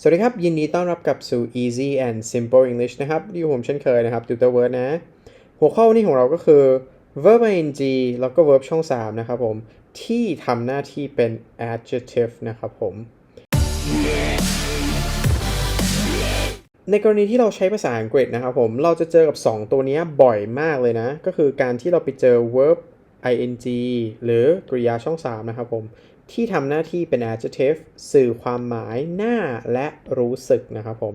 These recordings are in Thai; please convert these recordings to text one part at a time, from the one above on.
สวัสดีครับ ยินดีต้อนรับกลับสู่ Easy and Simple English นะครับอยู่ผมเช่นเคยนะครับ Tutor Word นะ หัวข้อนี้ของเราก็คือ verb ing แล้วก็ verb ช่อง 3 นะครับผม ที่ทำหน้าที่เป็น adjective นะครับผม ในกรณีที่เราใช้ภาษาอังกฤษนะครับผม เราจะเจอกับ 2 ตัวนี้บ่อยมากเลยนะ ก็คือการที่เราไปเจอ verb ing หรือกริยาช่อง 3 นะครับผม ที่ทำหน้าที่เป็น adjective สื่อความหมายหน้าและรู้สึกนะครับผม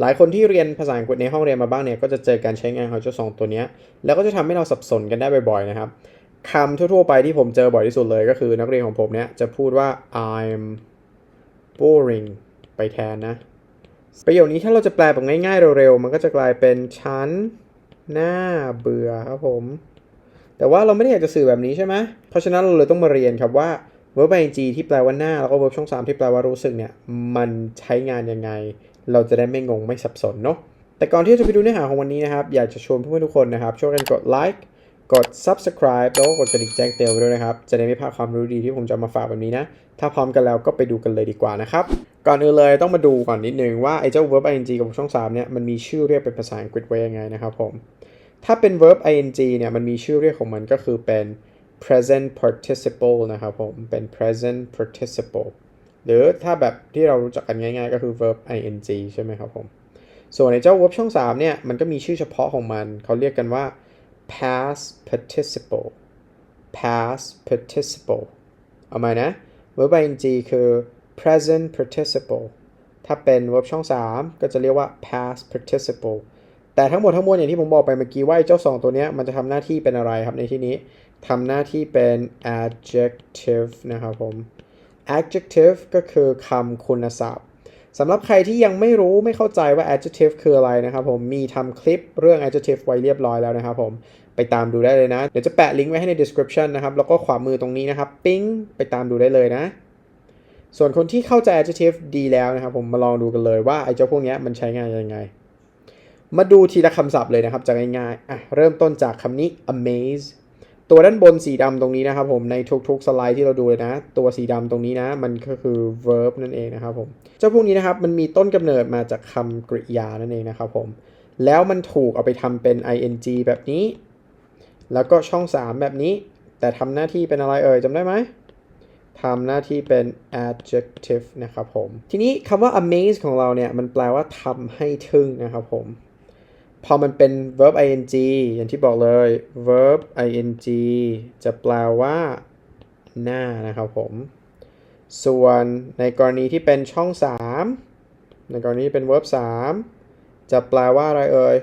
หลายคนที่เรียนภาษาอังกฤษในห้องเรียนมาบ้างเนี่ย ก็จะเจอการใช้งานของเจ้าสองตัวนี้ แล้วก็จะทำให้เราสับสนกันได้บ่อยๆนะครับคำทั่วๆไปที่ผมเจอบ่อยที่สุดเลยก็คือนักเรียนของผมเนี่ย จะพูดว่า I'm boring ไปแทนนะ ประโยคนี้ถ้าเราจะแปลแบบง่ายๆเร็วๆ มันก็จะกลายเป็นฉันหน่าเบื่อครับผม แต่ว่าเราไม่ได้อยากจะสื่อแบบนี้ใช่ไหมเพราะฉะนั้นเราเลยต้องมาเรียนครับว่า verb ing ที่แปลว่าหน้า แล้วก็ verb ช่อง 3 ที่แปลว่ารู้สึกเนี่ย มันใช้งานยังไง เราจะได้ไม่งงไม่สับสนเนาะแต่ก่อนที่จะไปดูเนื้อหาของวันนี้นะครับ อยากจะชวนเพื่อนๆทุกคนนะครับ ช่วยกันกดไลค์กด subscribe แล้วก็กดกระดิ่งแจ้งเตือนไว้ด้วยนะครับ จะได้ไม่พลาดความรู้ดีที่ผมจะมาฝากแบบนี้นะ ถ้าพร้อมกันแล้วก็ไปดูกันเลยดีกว่านะครับ ก่อนอื่นเลยต้องมาดูก่อนนิดนึงว่าไอ้เจ้า verb ing กับ verb ช่อง3เนี่ยมันมีชื่อเรียกเป็นภาษาอังกฤษไว้ยังไงนะครับผม ถ้าเป็น verb ing เนี่ยมันมีชื่อเรียกของมันก็คือเป็น present participle นะครับผม เป็น present participle หรือถ้าแบบที่เรารู้จักกันง่ายๆ ก็คือ verb ing ใช่ไหมครับผม ส่วนในเจ้า verb ช่อง 3 เนี่ย มันก็มีชื่อเฉพาะของมัน เขาเรียกกันว่า past participle past participle เอาใหม่นะ verb ing คือ present participle ถ้าเป็น verb ช่อง 3 ก็จะเรียกว่า past participle แต่ทั้งหมดทั้งมวลอย่างที่ผมบอกไปเมื่อกี้ว่าเจ้า 2 ตัวนี้มันจะทำหน้าที่เป็นอะไรครับในที่นี้ทำหน้าที่เป็น adjective นะครับผม adjective ก็คือคำคุณศัพท์สำหรับใครที่ยังไม่รู้ไม่เข้าใจว่า adjective คืออะไรนะครับผมมีทำคลิปเรื่อง adjective ไว้เรียบร้อยแล้วนะครับผมไปตามดูได้เลยนะ เดี๋ยวจะแปะลิงก์ไว้ให้ใน description นะครับ แล้วก็ขวามือตรงนี้นะครับ ปิ้ง ไปตามดูได้เลยนะ ส่วนคนที่เข้าใจ adjective ดีแล้วนะครับ ผมมาลองดูกันเลยว่าไอ้เจ้าพวกนี้มันใช้งานยังไง มาดูทีละคำศัพท์เลยนะครับจะง่ายๆอะเริ่มต้นจากคำนี้ amaze ตัวด้านบนสีดำตรงนี้นะครับผมในทุกๆสไลด์ที่เราดูเลยนะ ตัวสีดำตรงนี้นะ มันก็คือ verb นั่นเองนะครับผมเจ้าพวกนี้นะครับมันมีต้นกำเนิดมาจากคำกริยานั่นเองนะครับผมแล้วมันถูกเอาไปทำเป็น ing แบบนี้ แล้วก็ช่อง 3 แบบนี้ แต่ทำหน้าที่เป็นอะไรเอ่ยจำได้ไหมทำหน้าที่เป็น adjective นะครับผม ทีนี้คำว่า amaze ของเราเนี่ย มันแปลว่าทำให้ทึ่งนะครับผม พอมันเป็น verb ing อย่างที่บอกเลย verb ing จะแปลว่า หน้านะครับผม ส่วนในกรณีที่เป็นช่อง 3 ในกรณีที่เป็น verb 3 จะแปลว่าอะไรเอ่ย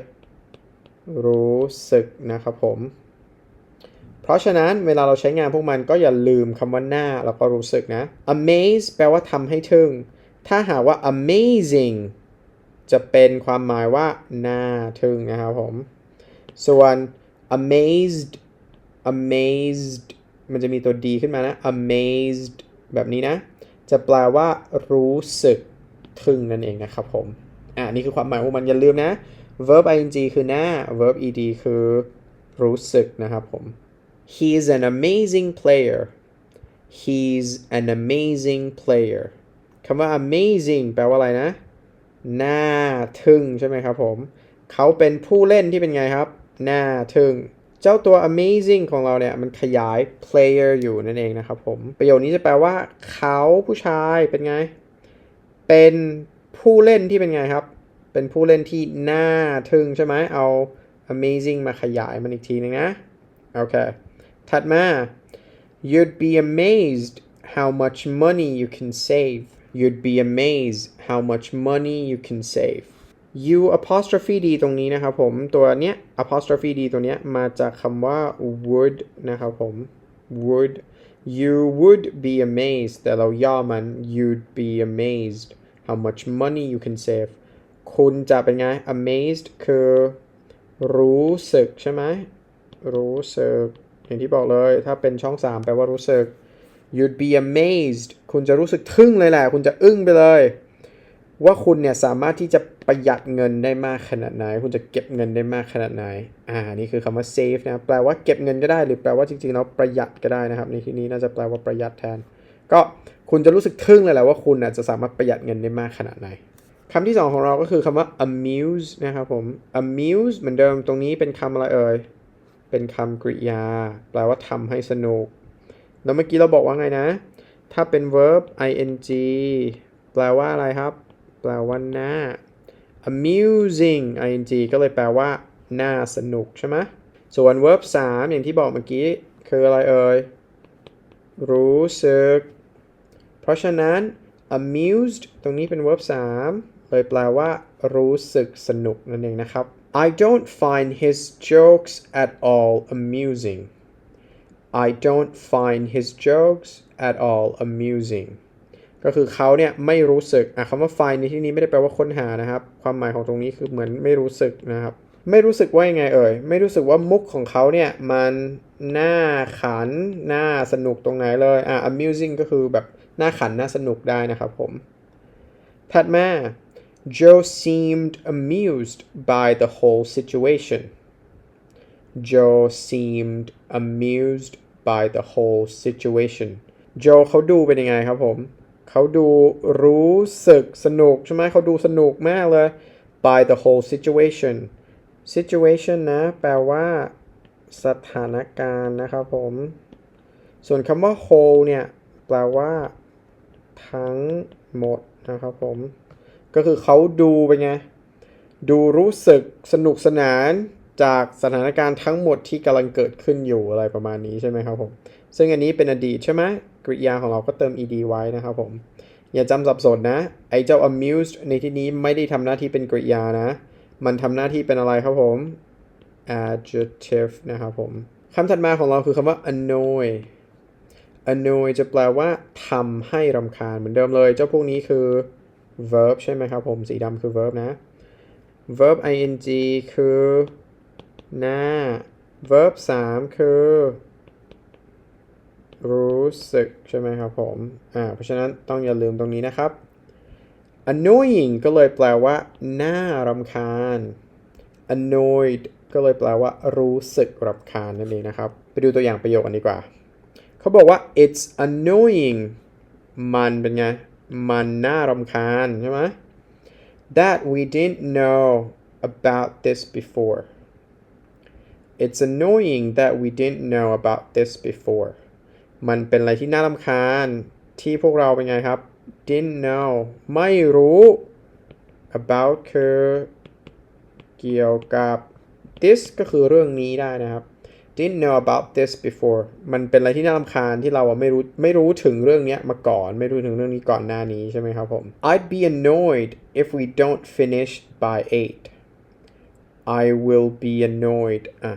รู้สึกนะครับผม เพราะฉะนั้นเวลาเราใช้งานพวกมันก็อย่าลืมคำว่าหน้าแล้วก็รู้สึกนะ amaze แปลว่าทำให้ทึ่ง ถ้าหากว่า amazing จะเป็นความหมายว่าน่าทึ่งนะครับผม ส่วน amazed amazed มันจะมีตัว d ขึ้นมานะ amazed แบบนี้นะ จะแปลว่ารู้สึกทึ่งนั่นเองนะครับผม อ่านี่คือความหมายของมันอย่าลืมนะ verb ing คือหน้า verb ed คือรู้สึกนะครับผม he's an amazing player he's an amazing player คำว่า amazing แปลว่าอะไรนะ น่าทึ่งใช่ไหมครับผมเขาเป็นผู้เล่นที่เป็นไงครับน่าทึ่ง เจ้าตัว amazing ของเราเนี่ย มันขยาย player อยู่นั่นเองนะครับผม ประโยคนี้จะแปลว่า เขาผู้ชายเป็นไง เป็นผู้เล่นที่เป็นไงครับ เป็นผู้เล่นที่น่าทึ่งใช่ไหมเอา amazing มาขยายมันอีกทีนึงนะ โอเค ถัดมา you'd be amazed how much money you can save you'd be amazed how much money you can save you apostrophe d ตรงนี้นะครับผม ตัวเนี้ย apostrophe d ตัวเนี้ย มาจากคำว่า would นะครับผม would you would be amazed แต่เราย่อมัน you'd be amazed how much money you can save คุณจะเป็นไง amazed คือรู้สึกใช่ไหมรู้สึก อย่างที่บอกเลย ถ้าเป็นช่อง 3 แปลว่ารู้สึก you'd be amazed คุณจะรู้สึกทึ่งเลยแหละ คุณจะอึ้งไปเลย ว่าคุณเนี่ยสามารถที่จะประหยัดเงินได้มากขนาดไหน คุณจะเก็บเงินได้มากขนาดไหน อ่า นี่คือคำว่า save นะ แปลว่าเก็บเงินก็ได้ หรือแปลว่าจริงๆแล้วประหยัดก็ได้นะครับ ในที่นี้น่าจะแปลว่าประหยัดแทน ก็คุณจะรู้สึกทึ่งเลยแหละว่าคุณน่ะจะสามารถประหยัดเงินได้มากขนาดไหนคำที่สองของเราก็คือคำว่า amuse นะครับผม amuse เหมือนเดิมตรงนี้เป็นคำอะไรเอ่ย เป็นคำกริยา แปลว่าทำให้สนุก แล้วเมื่อกี้เราบอกว่าไงนะ ถ้าเป็น verb ing แปลว่าอะไรครับ แปลว่าหน้า amusing ing ก็เลยแปลว่าน่าสนุกใช่ไหมส่วน verb 3 อย่างที่บอกเมื่อกี้ คืออะไรเอ่ย รู้สึก เพราะฉะนั้น amused ตรงนี้เป็น verb 3 เลยแปลว่า รู้สึกสนุกนั่นเองนะครับ I don't find his jokes at all amusing I don't find his jokes at all amusing ก็คือเขาเนี่ยไม่รู้สึกอะคำว่า find ในที่นี้ไม่ได้แปลว่าค้นหานะครับ ความหมายของตรงนี้คือเหมือนไม่รู้สึกนะครับ ไม่รู้สึกว่ายังไงเอ่ย ไม่รู้สึกว่ามุกของเขาเนี่ยมันน่าขันน่าสนุกตรงไหนเลยอะ amusing ก็คือแบบน่าขันน่าสนุกได้นะครับผม ถัดมา Joe seemed amused by the whole situation Joe seemed amused by the whole situation Joe เขาดูเป็นยังไงครับผม เขาดูรู้สึกสนุกใช่ไหมเขาดูสนุกมากเลย by the whole situation situation นะ แปลว่าสถานการณ์นะครับผม ส่วนคำว่า whole เนี่ย แปลว่า ทั้งหมดนะครับผม ก็คือเขาดูเป็นไง ดูรู้สึกสนุกสนาน จากสถานการณ์ทั้งหมดที่กำลังเกิดขึ้นอยู่อะไรประมาณนี้ใช่ไหมครับผม ซึ่งอันนี้เป็นอดีตใช่ไหมกริยาของเราก็เติม ed ไว้นะครับผม อย่าจำสับสนนะ ไอ้เจ้า amused ในที่นี้ไม่ได้ทำหน้าที่เป็นกริยานะ มันทำหน้าที่เป็นอะไรครับผม adjective นะครับผมคำถัดมาของเราคือคำว่า annoy annoy จะแปลว่าทำให้รำคาญเหมือนเดิมเลย เจ้าพวกนี้คือ verb ใช่ไหมครับผม สีดำคือ verb นะ verb ing คือ หน้า verb 3 คือ รู้สึก ใช่ไหมครับผม อ่า เพราะฉะนั้นต้องอย่าลืมตรงนี้นะครับ annoying ก็เลยแปลว่า น่ารำคาญ annoyed ก็เลยแปลว่า รู้สึกรำคาญนั่นเองนะครับ ไปดูตัวอย่างประโยคกันดีกว่า เขาบอกว่า it's annoying มันเป็นไง มันน่ารำคาญใช่ไหม that we didn't know about this before it's annoying that we didn't know about this before มันเป็นอะไรที่น่ารำคาญที่พวกเราเป็นไงครับ didn't know ไม่รู้ about คือเกี่ยวกับ this ก็คือเรื่องนี้ได้นะครับ didn't know about this before มันเป็นอะไรที่น่ารำคาญที่เราไม่รู้ไม่รู้ถึงเรื่องนี้มาก่อน ไม่รู้ถึงเรื่องนี้ก่อนหน้านี้ใช่ไหมครับผม I'd be annoyed if we don't finish by 8 I will be annoyed อะ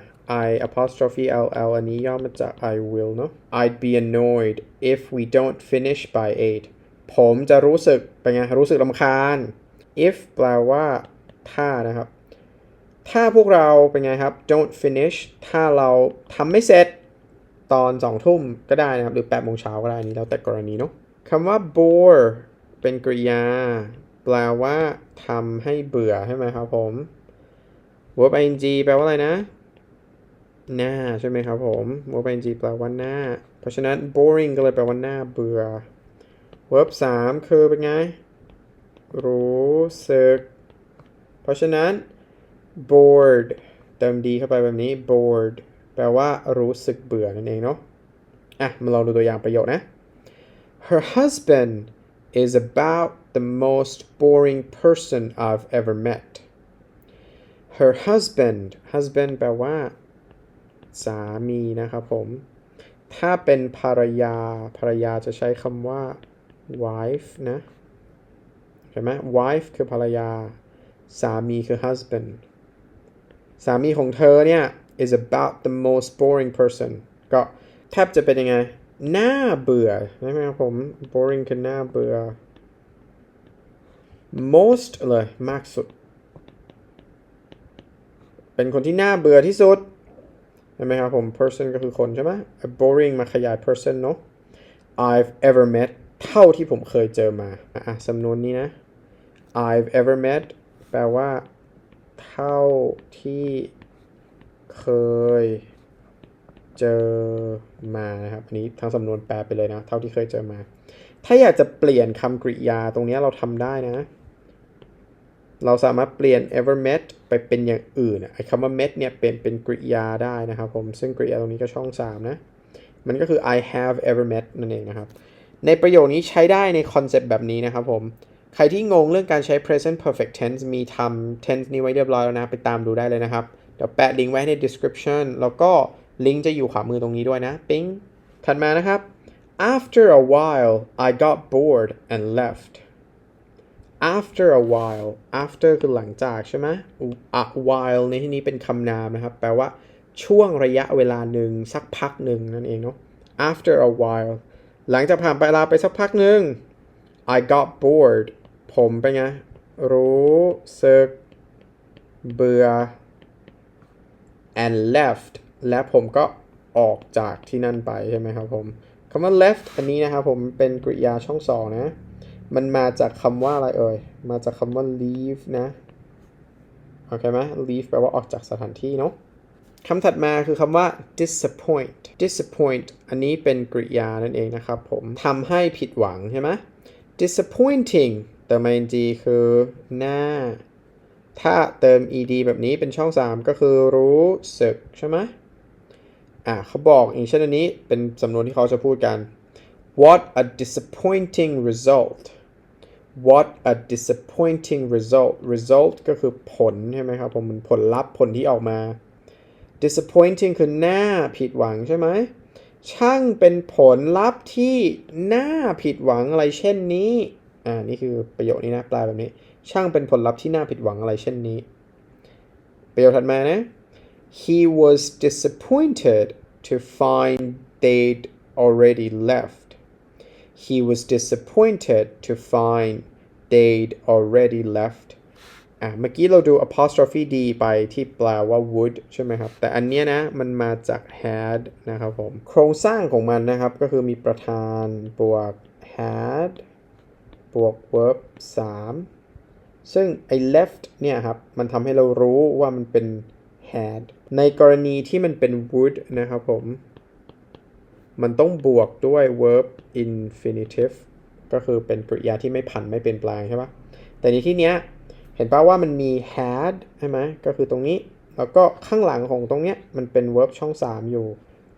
I apostrophe L L อันนี้ย่อมาจาก I will เนอะ I'd be annoyed if we don't finish by 8 ผมจะรู้สึกเป็นไง รู้สึกรำคาญ if แปลว่า ถ้านะครับ ถ้าพวกเราเป็นไงครับ don't finish ถ้าเราทำไม่เสร็จตอนสองทุ่มก็ได้นะครับ หรือแปดโมงเช้าก็ได้นนี้แล้วแต่กรณีเนาะคำว่า bore เป็นกริยา แปลว่าทำให้เบื่อใช่ไหมครับผม verb ing แปลว่าอะไรนะ หน้าใช่ไหมครับผม verb ing แปลว่าหน้า เพราะฉะนั้น boring ก็เลยแปลว่าหน้าเบื่อ verb 3คือเป็นไง รู้สึก เพราะฉะนั้น bored เติมดีเข้าไปแบบนี้ bored แปลว่ารู้สึกเบื่อนั่นเองเนาะ อะ มาลองดูตัวอย่างประโยคนะ Her husband is about the most boring person I've ever met her husband husband แปลว่า สามีนะครับผม ถ้าเป็นภรรยาภรรยาจะใช้คำว่า wife นะเห็นไหม wife คือภรรยา สามีคือ husband สามีของเธอเนี่ย is about the most boring person ก็แทบจะเป็นยังไงน่าเบื่อใช่ไหมครับผม boring คือน่าเบื่อ most เลยมากสุด เป็นคนที่น่าเบื่อที่สุด ใช่ไหมครับผม person ก็คือคนใช่ไหม boring มาขยาย person เนอะ I've ever met เท่าที่ผมเคยเจอมาอะสำนวนนี้นะ I've ever met แปลว่า เท่าที่เคยเจอมานะครับ อันนี้ทั้งสำนวนแปลไปเลยนะ เท่าที่เคยเจอมา ถ้าอยากจะเปลี่ยนคำกริยาตรงนี้เราทำได้นะ เราสามารถเปลี่ยน ever met ไปเป็นอย่างอื่นไอ้คำว่า met เนี่ยเป็นเป็นกริยาได้นะครับผม ซึ่งกริยาตรงนี้ก็ช่อง 3 นะ มันก็คือ I have ever met นั่นเองนะครับ ในประโยคนี้ใช้ได้ในคอนเซปต์แบบนี้นะครับผม ใครที่งงเรื่องการใช้ present perfect tense มีทำ tense นี้ไว้เรียบร้อยแล้วนะ ไปตามดูได้เลยนะครับ เดี๋ยวแปะลิงก์ไว้ใน description แล้วก็ลิงก์จะอยู่ขวามือตรงนี้ด้วยนะ ปิ๊งถัดมานะครับ after a while I got bored and left after a while after คือหลังจากใช่ไหม a while ในที่นี้เป็นคำนามนะครับ แปลว่าช่วงระยะเวลาหนึ่งสักพักหนึ่งนั่นเองเนาะ after a while หลังจากผ่านไปเวลาไปสักพักหนึ่ง I got bored ผมเป็นไง รู้สึกเบื่อ and left และผมก็ออกจากที่นั่นไปใช่ไหมครับผมคำว่า left อันนี้นะครับผมเป็นกริยาช่องสองนะ มันมาจากคำว่าอะไรเอ่ย มาจากคำว่า leave นะ โอเคไหม leave แปลว่าออกจากสถานที่เนาะคำถัดมาคือคำว่า disappoint disappoint อันนี้เป็นกริยานั่นเองนะครับผมทำให้ผิดหวังใช่ไหม disappointing เติม ing คือหน้า ถ้าเติม ed แบบนี้เป็นช่อง 3 ก็คือรู้สึกใช่ไหมอะเขาบอกอย่างเช่นอันนี้เป็นสำนวนที่เขาจะพูดกัน what a disappointing result what a disappointing result result ก็คือผลใช่ไหมครับผมมันผลลัพธ์ผลที่ออกมา disappointing คือหน้าผิดหวังใช่ไหมช่างเป็นผลลัพธ์ที่หน่าผิดหวังอะไรเช่นนี้ อ่า นี่คือประโยคนี้นะแปลแบบนี้ ช่างเป็นผลลัพธ์ที่น่าผิดหวังอะไรเช่นนี้ ประโยคถัดมานะ he was disappointed to find they'd already left he was disappointed to find they'd already left อะเมื่อกี้เราดู apostrophe d ไปที่แปลว่า would ใช่ไหมครับ แต่อันเนี้ยนะมันมาจาก had นะครับผม โครงสร้างของมันนะครับ ก็คือมีประธานบวก had บวก verb 3 ซึ่งไอ้ left เนี่ยครับ มันทำให้เรารู้ว่ามันเป็น had ในกรณีที่มันเป็น would นะครับผม มันต้องบวกด้วย verb infinitive ก็คือเป็นกริยาที่ไม่ผันไม่เปลี่ยนแปลงใช่ปะแต่ในที่เนี้ยเห็นป่าว่ามันมี had ใช่ไหมก็คือตรงนี้ แล้วก็ข้างหลังของตรงเนี้ยมันเป็น verb ช่อง 3 อยู่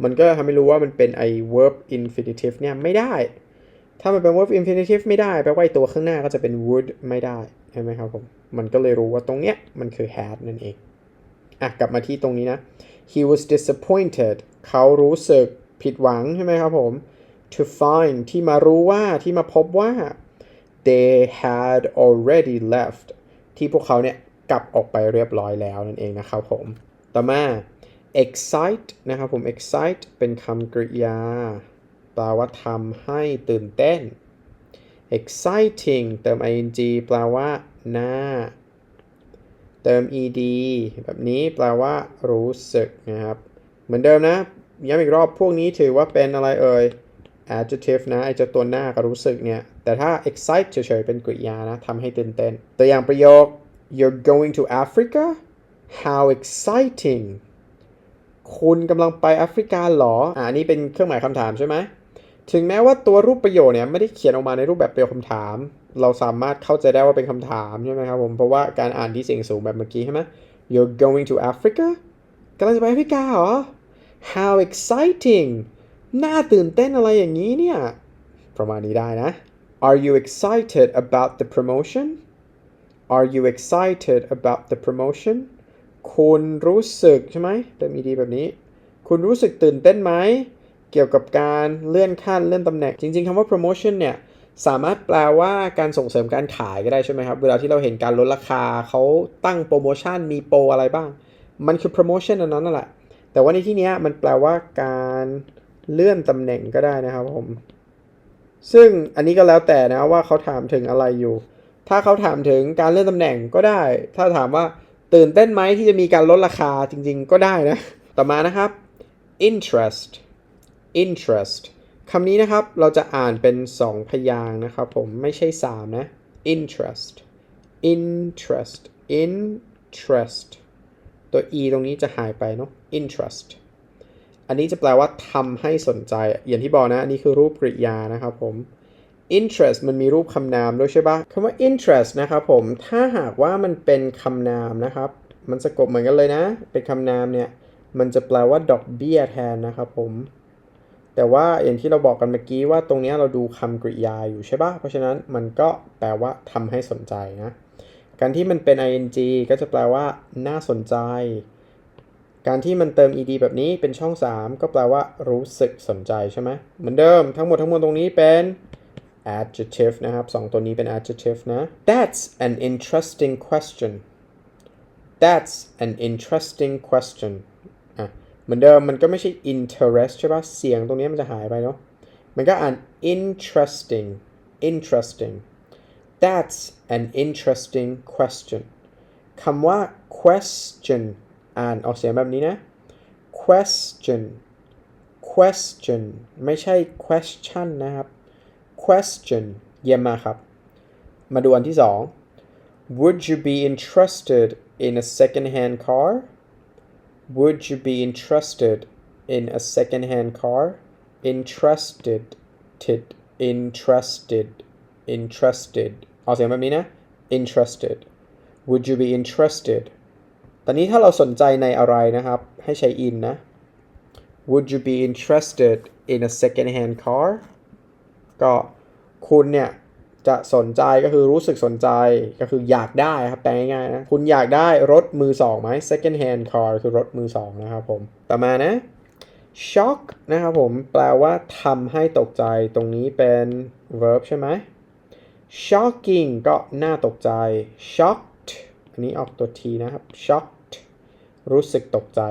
มันก็ทำให้รู้ว่ามันเป็นไอ้ verb infinitive เนี่ยไม่ได้ ถ้ามันเป็น verb infinitive ไม่ได้แปลว่าตัวข้างหน้าก็จะเป็น would ไม่ได้ใช่ไหมครับผม มันก็เลยรู้ว่าตรงเนี้ยมันคือ had นั่นเองอะกลับมาที่ตรงนี้นะ he was disappointed เขารู้สึก ผิดหวังใช่ไหมครับผม to find ที่มารู้ว่าที่มาพบว่า they had already left ที่พวกเขาเนี่ยกลับออกไปเรียบร้อยแล้วนั่นเองนะครับผม ต่อมา excite นะครับผม excite เป็นคำกริยาแปลว่าทำให้ตื่นเต้น exciting เติม ing แปลว่าน้าเติม ed แบบนี้แปลว่ารู้สึกนะครับ เหมือนเดิมนะ ย้ำอีกรอบพวกนี้ถือว่าเป็นอะไรเอ่ย adjective นะไอเจ้าตัวหน้ากับรู้สึกเนี่ย แต่ถ้า excite เฉยๆ เป็นกริยานะทำให้ตื่นเต้นตัวอย่างประโยค you're going to Africa how exciting คุณกำลังไปแอฟริกาเหรออ่านี่เป็นเครื่องหมายคำถามใช่ไหมถึงแม้ว่าตัวรูปประโยคเนี่ยไม่ได้เขียนออกมาในรูปแบบประโยคคำถาม เราสามารถเข้าใจได้ว่าเป็นคำถามใช่ไหมครับผมเพราะว่าการอ่านที่เสียงสูงแบบเมื่อกี้ใช่ไหม You're going to Africa กำลังจะไปแอฟริกาเหรอ How exciting น่าตื่นเต้นอะไรอย่างนี้เนี่ย ประมาณนี้ได้นะ Are you excited about the promotion Are you excited about the promotion คุณรู้สึกใช่ไหมเติม ed แบบนี้ คุณรู้สึกตื่นเต้นไหม เกี่ยวกับการเลื่อนขั้นเลื่อนตำแหน่ง จริง ๆคำว่า promotion เนี่ยสามารถแปลว่าการส่งเสริมการขายก็ได้ใช่ไหมครับ เวลาที่เราเห็นการลดราคาเขาตั้งโปรโมชั่นมีโปรอะไรบ้าง มันคือ promotion อันนั้นนั่นแหละ แต่ว่าในที่นี้มันแปลว่าการเลื่อนตำแหน่งก็ได้นะครับผม ซึ่งอันนี้ก็แล้วแต่นะว่าเขาถามถึงอะไรอยู่ ถ้าเขาถามถึงการเลื่อนตำแหน่งก็ได้ ถ้าถามว่าตื่นเต้นไหมที่จะมีการลดราคาจริง ๆ ก็ได้นะ ต่อมานะครับ interest interest คำนี้นะครับเราจะอ่านเป็น 2 พยางนะครับผมไม่ใช่ 3 นะ interest interest interest ตัว e ตรงนี้จะหายไปเนาะ interest อันนี้จะแปลว่าทำให้สนใจ อย่างที่บอกนะ อันนี้คือรูปกริยานะครับผม interest มันมีรูปคำนามด้วยใช่ปะคำว่า interest นะครับผม ถ้าหากว่ามันเป็นคำนามนะครับ มันสะกดเหมือนกันเลยนะ เป็นคำนามเนี่ย มันจะแปลว่าดอกเบี้ยแทนนะครับผม แต่ว่าอย่างที่เราบอกกันเมื่อกี้ว่าตรงนี้เราดูคำกริยาอยู่ใช่ปะเพราะฉะนั้นมันก็แปลว่าทำให้สนใจนะ การที่มันเป็น ing ก็จะแปลว่า น่าสนใจ การที่มันเติม ed แบบนี้เป็นช่อง 3 ก็แปลว่า รู้สึกสนใจใช่ไหมเหมือนเดิมทั้งหมดทั้งมวลตรงนี้เป็น adjective นะครับสองตัวนี้เป็น adjective นะ that's an interesting question that's an interesting question อะเหมือนเดิมมันก็ไม่ใช่ interest ใช่ปะเสียงตรงนี้มันจะหายไปเนาะมันก็อ่าน interesting interesting that's an interesting question คำว่า question อ่านออกเสียงแบบนี้นะ question question ไม่ใช่ question นะครับ question เยี่ยมมากครับ มาดูอันที่สอง Would you be interested in a second-hand car? Would you be interested in a second-hand car? Interested, ted, interested, interested ออกเสียงแบบนี้นะ interested Would you be interested ตอนนี้ถ้าเราสนใจในอะไรนะครับ ให้ใช้ in นะ Would you be interested in a second-hand car? ก็คุณเนี่ย จะสนใจก็คือรู้สึกสนใจก็คืออยากได้ครับแปลง่ายๆนะ คุณอยากได้รถมือสองไหม second hand car คือรถมือสองนะครับผม ต่อมานะ shock นะครับผม แปลว่าทำให้ตกใจตรงนี้เป็น verb ใช่ไหม shocking ก็น่าตกใจ shocked อันนี้ออกตัว t นะครับ shocked รู้สึกตกใจ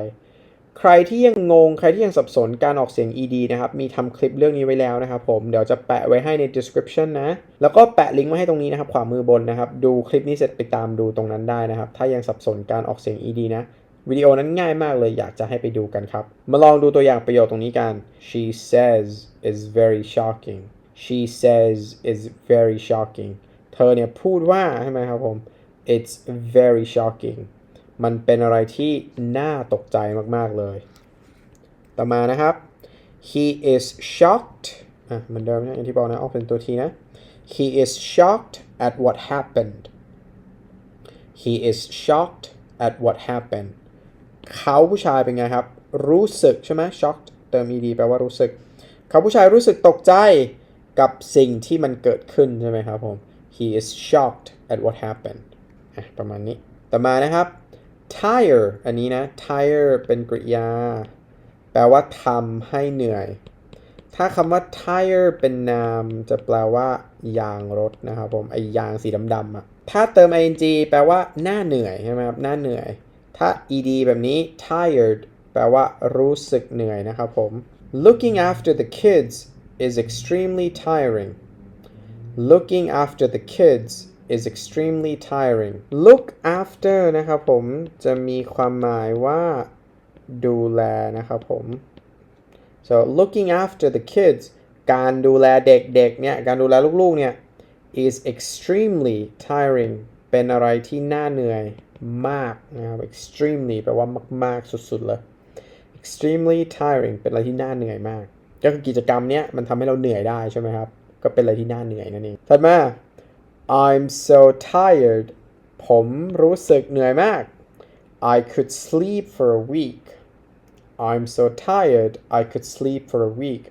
ใครที่ยังงง ใครที่ยังสับสนการออกเสียง ed นะครับ มีทำคลิปเรื่องนี้ไว้แล้วนะครับผม เดี๋ยวจะแปะไว้ให้ใน description นะ แล้วก็แปะลิงก์ไว้ให้ตรงนี้นะครับ ขวามือบนนะครับ ดูคลิปนี้เสร็จไปตามดูตรงนั้นได้นะครับ ถ้ายังสับสนการออกเสียง ed นะ วิดีโอนั้นง่ายมากเลย อยากจะให้ไปดูกันครับ มาลองดูตัวอย่างประโยคตรงนี้กัน she says is very shocking she says is very shocking เธอเนี่ยพูดว่าใช่ไหมครับผม it's very shocking มันเป็นอะไรที่น่าตกใจมาก ๆ เลย ต่อมานะครับ he is shocked อะเหมือนเดิมนะอย่างที่บอกนะออกเป็นตัวทีนะ he is shocked at what happened he is shocked at what happened เขาผู้ชายเป็นไงครับ รู้สึกใช่ไหม shocked เติม ed แปลว่ารู้สึก เขาผู้ชายรู้สึกตกใจ กับสิ่งที่มันเกิดขึ้นใช่ไหมครับผม he is shocked at what happened ประมาณนี้ ต่อมานะครับ tire อันนี้นะ tire เป็นกริยา แปลว่าทำให้เหนื่อย ถ้าคำว่า tire เป็นนามจะแปลว่า ยางรถนะครับผม ไอยางสีดำๆอะถ้าเติม ing แปลว่า หน้าเหนื่อยใช่ไหมครับ หน้าเหนื่อย ถ้า ed แบบนี้ tired แปลว่ารู้สึกเหนื่อยนะครับผม looking after the kids is extremely tiring looking after the kids is extremely tiring look after นะครับผมจะมีความหมายว่าดูแลนะครับผม so looking after the kids การดูแลเด็กๆเนี่ย การดูแลลูกๆเนี่ย is extremely tiring เป็นอะไรที่น่าเหนื่อยมากนะครับ extremely แปลว่ามากๆ สุดๆเลย extremely tiring เป็นอะไรที่น่าเหนื่อยมาก ก็คือกิจกรรมเนี้ยมันทำให้เราเหนื่อยได้ใช่ไหมครับ ก็เป็นอะไรที่น่าเหนื่อยนั่นเองถัดมา I'm so tired ผมรู้สึกเหนื่อยมาก I could sleep for a week I'm so tired I could sleep for a week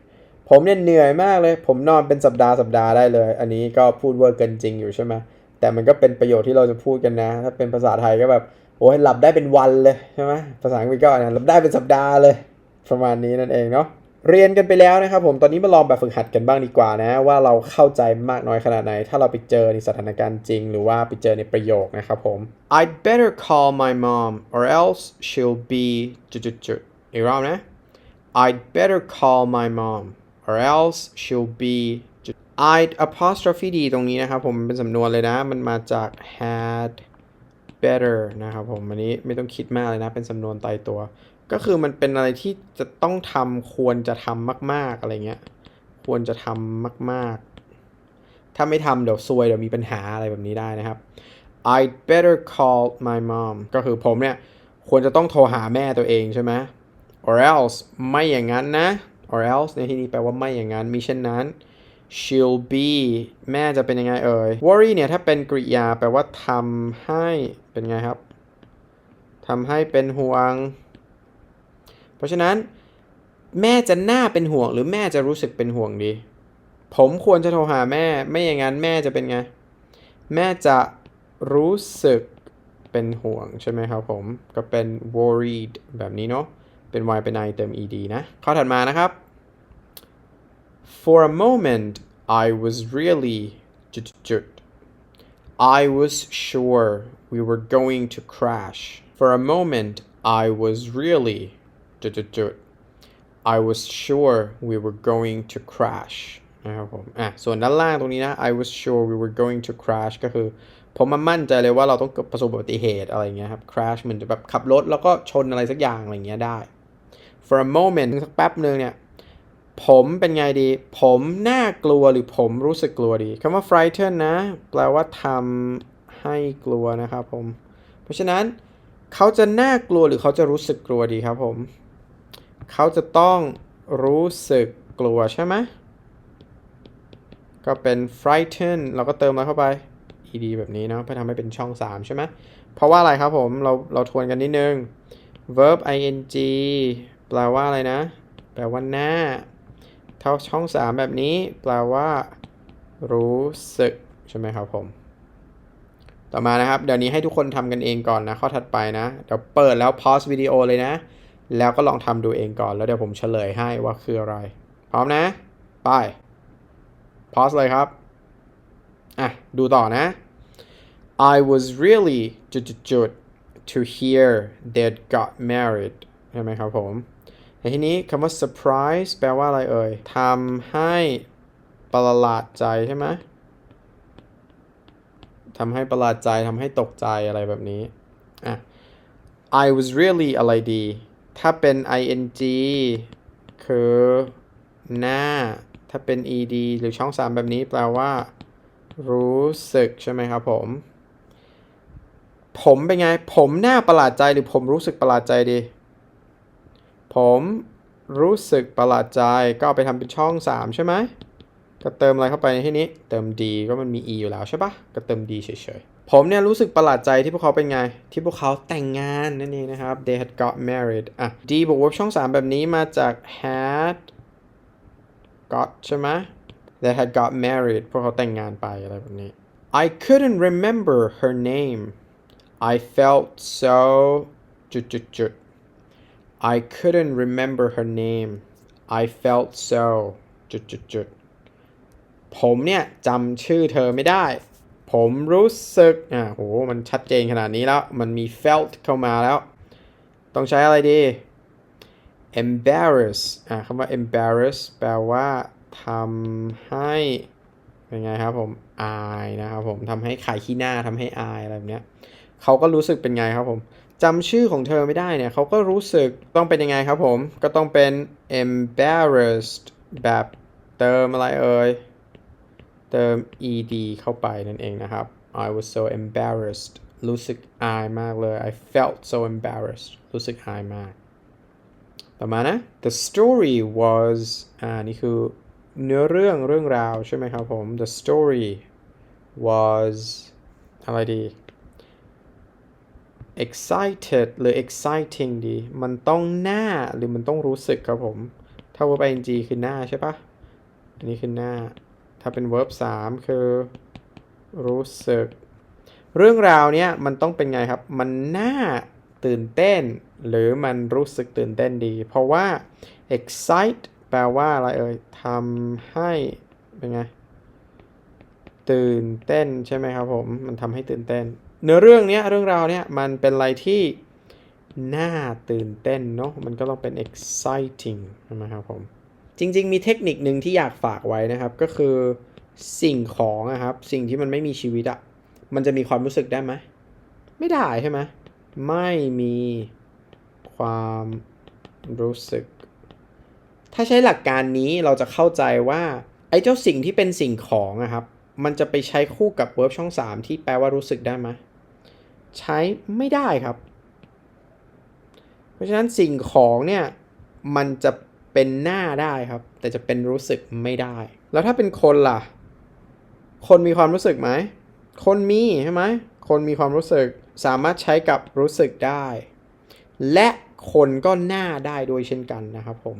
ผมเนี่ยเหนื่อยมากเลย ผมนอนเป็นสัปดาห์สัปดาห์ได้เลย อันนี้ก็พูดเวอร์เกินจริงอยู่ใช่ไหมแต่มันก็เป็นประโยชน์ที่เราจะพูดกันนะ ถ้าเป็นภาษาไทยก็แบบโอ้ยหลับได้เป็นวันเลยใช่ไหมภาษาอังกฤษก็หลับได้เป็นสัปดาห์เลย ประมาณนี้นั่นเองเนาะ เรียนกันไปแล้วนะครับผมตอนนี้มาลองแบบฝึกหัดกันบ้างดีกว่านะ ว่าเราเข้าใจมากน้อยขนาดไหน ถ้าเราไปเจอในสถานการณ์จริง หรือว่าไปเจอในประโยคนะครับผม I'd better call my mom or else she'll be จุดๆๆอีกรอบนะ I'd better call my mom or else she'll be I'd apostrophe d ตรงนี้นะครับผมเป็นสำนวนเลยนะ มันมาจาก had better นะครับผมอันนี้ไม่ต้องคิดมากเลยนะ เป็นสำนวนตายตัว ก็คือมันเป็นอะไรที่จะต้องทำควรจะทำมาก ๆอะไรเงี้ย ควรจะทำมาก ๆ ถ้าไม่ทำเดี๋ยวซวยเดี๋ยวมีปัญหาอะไรแบบนี้ได้นะครับ I better call my mom ก็คือผมเนี่ย ควรจะต้องโทรหาแม่ตัวเองใช่ไหม or else ไม่อย่างนั้นนะ or else ในที่นี้แปลว่าไม่อย่างนั้นมิเช่นนั้น she'll be แม่จะเป็นยังไงเอ่ย worry เนี่ย ถ้าเป็นกริยาแปลว่าทำให้เป็นไงครับทำให้เป็นห่วง เพราะฉะนั้นแม่จะน่าเป็นห่วงหรือแม่จะรู้สึกเป็นห่วงดี ผมควรจะโทรหาแม่ ไม่อย่างนั้นแม่จะเป็นไง แม่จะรู้สึกเป็นห่วงใช่ไหมครับผม ก็เป็น worried แบบนี้เนาะ เป็น y เป็น i เติม ed นะ ข้อถัดมานะครับ For a moment I was really จุด I was sure we were going to crash For a moment I was really จุดจุดจุด I was sure we were going to crash นะครับผมอะส่วนด้านล่างตรงนี้นะ I was sure we were going to crash ก็คือ ผมมันมั่นใจเลยว่าเราต้องประสบอุบัติเหตุอะไรเงี้ยครับ crash เหมือนจะแบบขับรถแล้วก็ชนอะไรสักอย่างอะไรเงี้ยได้ for a moment สักแป๊บหนึ่งเนี่ย ผมเป็นไงดี ผมน่ากลัวหรือผมรู้สึกกลัวดีคำว่า frighten นะ แปลว่าทำให้กลัวนะครับผม เพราะฉะนั้นเขาจะน่ากลัวหรือเขาจะรู้สึกกลัวดีครับผม เขาจะต้องรู้สึกกลัวใช่ไหม ก็เป็น frighten เราก็เติมอะไรเข้าไป ed แบบนี้เนาะเพื่อทำให้เป็นช่อง 3 ใช่ไหม เพราะว่าอะไรครับผม เราเราทวนกันนิดนึง verb ing แปลว่าอะไรนะ แปลว่าหน้า เท่าช่อง 3 แบบนี้ แปลว่า รู้สึก ใช่ไหมครับผม ต่อมานะครับ เดี๋ยวนี้ให้ทุกคนทำกันเองก่อนนะ ข้อถัดไปนะ เดี๋ยวเปิดแล้ว pause วิดีโอเลยนะ แล้วก็ลองทำดูเองก่อน แล้วเดี๋ยวผมเฉลยให้ว่าคืออะไร พร้อมนะ ไป pause เลยครับ อะ ดูต่อนะ I was really จุดจุดจุด to hear they'd got married ใช่ไหมครับผมในที่นี้คำว่า surprise แปลว่าอะไรเอ่ยทำให้ประหลาดใจใช่ไหมทำให้ประหลาดใจทำให้ตกใจอะไรแบบนี้อะ I was really อะไรดี ถ้าเป็น ing คือหน้า ถ้าเป็น ed หรือช่อง 3 แบบนี้แปลว่า รู้สึกใช่ไหมครับผม ผมเป็นไง ผมหน่าประหลาดใจหรือผมรู้สึกประหลาดใจดี ผมรู้สึกประหลาดใจก็เอาไปทำเป็นช่อง 3 ใช่ไหมก็เติมอะไรเข้าไปในที่นี้ เติม d ก็มันมี e อยู่แล้วใช่ปะก็เติม d เฉยๆ ผมเนี่ยรู้สึกประหลาดใจที่พวกเขาเป็นไง ที่พวกเขาแต่งงานนั่นเองนะครับ they had got married อะ d บวก verb ช่อง 3 แบบนี้มาจาก had got ใช่ไหม they had got married พวกเขาแต่งงานไปอะไรแบบนี้ I couldn't remember her name I felt so จุดจุดจุด I couldn't remember her name I felt so จุดจุดจุดผมเนี่ยจำชื่อเธอไม่ได้ ผมรู้สึก อ่าโห มันชัดเจนขนาดนี้แล้ว มันมี felt เข้ามาแล้ว ต้องใช้อะไรดี embarrass อ่าคำว่า embarrass แปลว่าทำให้ เป็นไงครับผม อายนะครับผมทำให้ขายขี้หน้าทำให้อายอะไรแบบเนี้ยเขาก็รู้สึกเป็นไงครับผมจำชื่อของเธอไม่ได้เนี่ยเขาก็รู้สึกต้องเป็นยังไงครับผม ก็ต้องเป็น embarrassed แบบเติมอะไรเอ่ย เติม ed เข้าไปนั่นเองนะครับ I was so embarrassed รู้สึกอายมากเลย I felt so embarrassed รู้สึกอายมาก ต่อมานะ the story was อ่า นี่คือเนื้อเรื่องเรื่องราวใช่ไหมครับผม the story was อะไรดี excited หรือ exciting ดี มันต้องหน้าหรือมันต้องรู้สึกครับผม ถ้า verb ing คือหน้าใช่ปะอันนี้คือหน้า ถ้าเป็น verb 3 คือ รู้สึก เรื่องราวเนี้ยมันต้องเป็นไงครับ มันน่าตื่นเต้น หรือมันรู้สึกตื่นเต้นดี เพราะว่า excite แปลว่าอะไรเอ่ยทำให้เป็นไง ตื่นเต้นใช่ไหมครับผม มันทำให้ตื่นเต้น เนื้อเรื่องเนี้ยเรื่องราวเนี้ยมันเป็นอะไรที่น่าตื่นเต้นเนาะมันก็ต้องเป็น exciting ใช่ไหมครับผม จริง ๆ มีเทคนิคหนึ่งที่อยากฝากไว้นะครับ ก็คือสิ่งของอะครับ สิ่งที่มันไม่มีชีวิตอะมันจะมีความรู้สึกได้ไหม ไม่ได้ใช่ไหมไม่มีความรู้สึก ถ้าใช้หลักการนี้เราจะเข้าใจว่าไอ้เจ้าสิ่งที่เป็นสิ่งของอะครับ มันจะไปใช้คู่กับ verb ช่อง 3 ที่แปลว่ารู้สึกได้ไหมใช้ไม่ได้ครับ เพราะฉะนั้นสิ่งของเนี่ย มันจะ เป็นหน้าได้ครับ แต่จะเป็นรู้สึกไม่ได้ แล้วถ้าเป็นคนล่ะ คนมีความรู้สึกไหม คนมีใช่ไหมคนมีความรู้สึกสามารถใช้กับรู้สึกได้ และคนก็หน้าได้ด้วยเช่นกันนะครับผม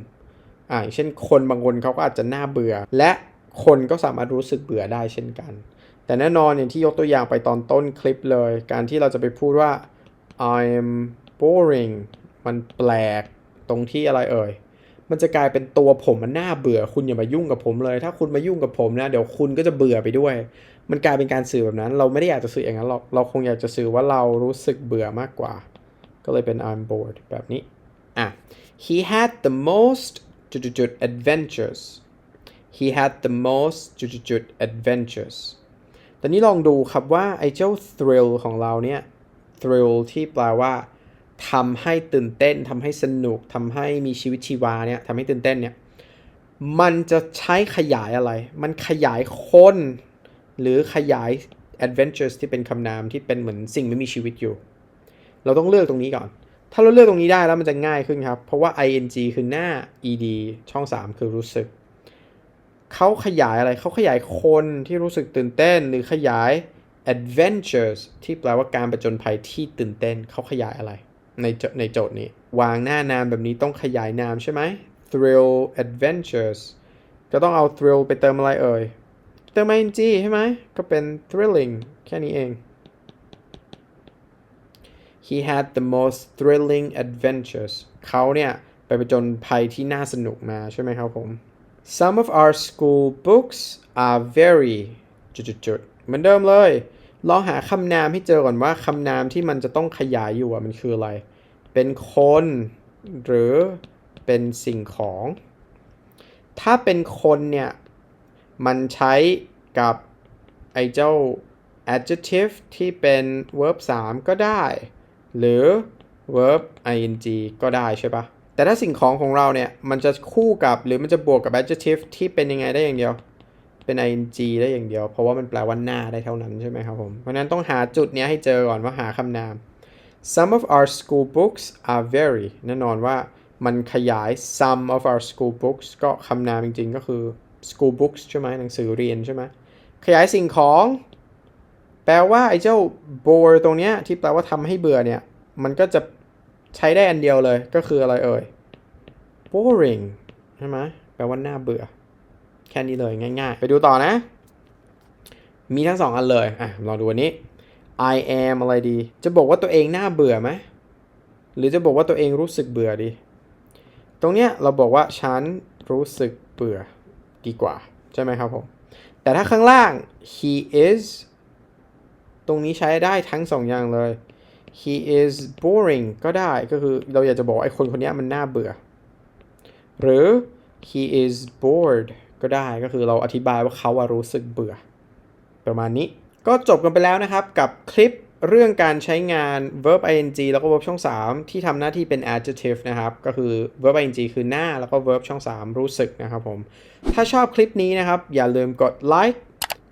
อ่าเช่นคนบางคนเขาก็อาจจะหน้าเบื่อ และคนก็สามารถรู้สึกเบื่อได้เช่นกัน แต่แน่นอนอย่างที่ยกตัวอย่างไปตอนต้นคลิปเลย การที่เราจะไปพูดว่า I'm boring มันแปลกตรงที่อะไรเอ่ย มันจะกลายเป็นตัวผมมันน่าเบื่อ คุณอย่ามายุ่งกับผมเลย ถ้าคุณมายุ่งกับผมนะ เดี๋ยวคุณก็จะเบื่อไปด้วย มันกลายเป็นการสื่อแบบนั้น เราไม่ได้อยากจะสื่ออย่างนั้นหรอกเราคงอยากจะสื่อว่าเรารู้สึกเบื่อมากกว่า ก็เลยเป็น I'm bored แบบนี้อะ he had the most จุดๆ adventures he had the most จุดๆ adventures ตอนนี้ลองดูครับว่าไอ้เจ้า thrill ของเราเนี่ย thrill ที่แปลว่า ทำให้ตื่นเต้นทำให้สนุกทำให้มีชีวิตชีวาเนี่ยทำให้ตื่นเต้นเนี่ยมันจะใช้ขยายอะไร มันขยายคนหรือขยาย adventures ที่เป็นคำนามที่เป็นเหมือนสิ่งไม่มีชีวิตอยู่ เราต้องเลือกตรงนี้ก่อน ถ้าเราเลือกตรงนี้ได้แล้วมันจะง่ายขึ้นครับ เพราะว่า ing คือหน้า ed ช่อง 3 คือรู้สึก เขาขยายอะไรเขาขยายคนที่รู้สึกตื่นเต้น หรือขยาย adventures ที่แปลว่าการประจนภัยที่ตื่นเต้นเขาขยายอะไร ในโจในโจทย์นี้ วางหน้านามแบบนี้ต้องขยายนามใช่ไหม thrill adventures ก็ต้องเอา thrill ไปเติมอะไรเอ่ย เติม ing ใช่ไหม ก็เป็น thrilling แค่นี้เอง he had the most thrilling adventures เขาเนี่ยไปประจนภัยที่น่าสนุกมาใช่ไหมครับผม some of our school books are very จุดๆเหมือนเดิมเลย ลองหาคำนามให้เจอก่อนว่าคำนามที่มันจะต้องขยายอยู่อะมันคืออะไร เป็นคน หรือเป็นสิ่งของ ถ้าเป็นคนเนี่ย มันใช้กับไอ้เจ้า adjective ที่เป็น verb 3 ก็ได้ หรือ verb ing ก็ได้ใช่ปะแต่ถ้าสิ่งของของเราเนี่ย มันจะคู่กับหรือมันจะบวกกับ adjective ที่เป็นยังไงได้อย่างเดียว เป็น ing ได้อย่างเดียว เพราะว่ามันแปลว่าหน้าได้เท่านั้นใช่ไหมครับผม เพราะฉะนั้นต้องหาจุดเนี้ยให้เจอก่อนว่าหาคำนาม some of our school books are very แน่นอนว่ามันขยาย some of our school books ก็คำนามจริงๆ ก็คือ school books ใช่ไหมหนังสือเรียนใช่ไหมขยายสิ่งของ แปลว่าไอ้เจ้า bore ตรงเนี้ยที่แปลว่าทำให้เบื่อเนี่ย มันก็จะใช้ได้อันเดียวเลยก็คืออะไรเอ่ย boring ใช่ไหมแปลว่าน่าเบื่อ แค่นี้เลยง่ายๆ ไปดูต่อนะ มีทั้งสองอันเลย อะลองดูอันนี้ I am อะไรดี จะบอกว่าตัวเองน่าเบื่อไหม หรือจะบอกว่าตัวเองรู้สึกเบื่อดี ตรงเนี้ยเราบอกว่าฉันรู้สึกเบื่อดีกว่า ใช่ไหมครับผม แต่ถ้าข้างล่าง he is ตรงนี้ใช้ได้ทั้งสองอย่างเลย he is boring ก็ได้ ก็คือเราอยากจะบอกไอ้คนคนเนี้ยมันน่าเบื่อ หรือ he is bored ก็ได้ ก็คือเราอธิบายว่าเขาอะรู้สึกเบื่อ ประมาณนี้ ก็จบกันไปแล้วนะครับกับคลิปเรื่องการใช้งาน verb ing แล้วก็ verb ช่อง 3 ที่ทำหน้าที่เป็น adjective นะครับ ก็คือ verb ing คือหน้าแล้วก็ verb ช่อง 3 รู้สึกนะครับผม ถ้าชอบคลิปนี้นะครับ อย่าลืมกด like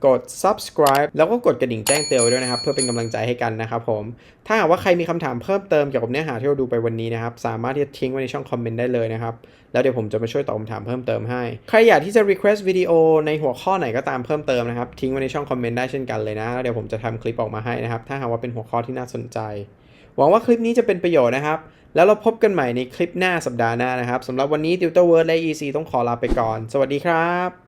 กด subscribe แล้วก็กดกระดิ่งแจ้งเตือนไว้ด้วยนะครับ เพื่อเป็นกำลังใจให้กันนะครับผม ถ้าหากว่าใครมีคำถามเพิ่มเติมเกี่ยวกับเนื้อหาที่เราดูไปวันนี้นะครับ สามารถที่จะทิ้งไว้ในช่องคอมเมนต์ได้เลยนะครับ แล้วเดี๋ยวผมจะมาช่วยตอบคำถามเพิ่มเติมให้ ใครอยากที่จะ request วิดีโอในหัวข้อไหนก็ตามเพิ่มเติมนะครับ ทิ้งไว้ในช่องคอมเมนต์ได้เช่นกันเลยนะแล้วเดี๋ยวผมจะทำคลิปออกมาให้นะครับ ถ้าหากว่าเป็นหัวข้อที่น่าสนใจ หวังว่าคลิปนี้จะเป็นประโยชน์นะครับ แล้วเราพบกันใหม่ในคลิปหน้าสัปดาห์หน้านะครับสำหรับวันนี้ Tutor Word และ EC ต้องขอลาไปก่อน สวัสดีครับ